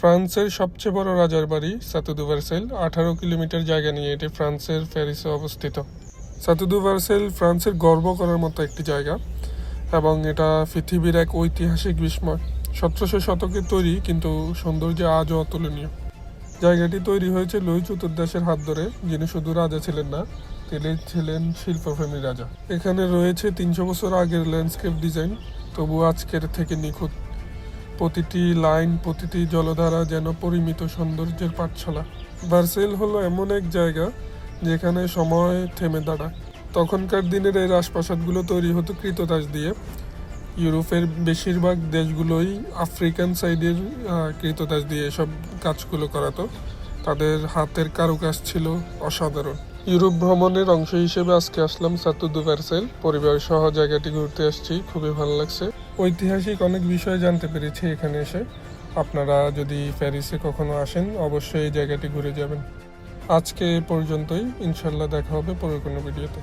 ফ্রান্সের সবচেয়ে বড় রাজার বাড়ি সাতুদু ভার্সেল, আঠারো কিলোমিটার জায়গা নিয়ে এটি ফ্রান্সের প্যারিসে অবস্থিত। সাতুদু ভার্সেল ফ্রান্সের গর্ব করার মতো একটি জায়গা এবং এটা পৃথিবীর এক ঐতিহাসিক বিস্ময়। সতেরোশো শতকে তৈরি কিন্তু সৌন্দর্য আজও অতুলনীয়। জায়গাটি তৈরি হয়েছে লুই চতুর্দশের হাত ধরে, যিনি শুধু রাজা ছিলেন না, তিনি ছিলেন শিল্পপ্রেমী রাজা। এখানে রয়েছে তিনশো বছর আগের ল্যান্ডস্কেপ ডিজাইন তবু আজকের থেকে নিখুঁত। প্রতিটি লাইন, প্রতিটি জলধারা যেন পরিমিত সৌন্দর্যের পাঠশালা। ভার্সেল হলো এমন এক জায়গা যেখানে সময় থেমে দাঁড়ায়। তখনকার দিনের এই রাজপ্রাসাদগুলো তৈরি হতো কৃতদাস দিয়ে। ইউরোপের বেশিরভাগ দেশগুলোই আফ্রিকান সাইডের কৃতদাস দিয়ে এসব কাজগুলো করাতো। তাদের হাতের কারুকাজ ছিল অসাধারণ। ইউরোপ ভ্রমণের অংশ হিসেবে আজকে আসলাম সাতুদু ভার্সেল পরিবার সহ জায়গাটি ঘুরতে আসছি। খুবই ভালো লাগছে। ঐতিহাসিক অনেক বিষয় জানতে পেরেছি এখানে এসে। আপনারা যদি প্যারিসে কখনো আসেন, অবশ্যই এই জায়গাটি ঘুরে যাবেন। আজকে পর্যন্তই। ইনশাল্লাহ দেখা হবে পরের কোনো ভিডিওতে।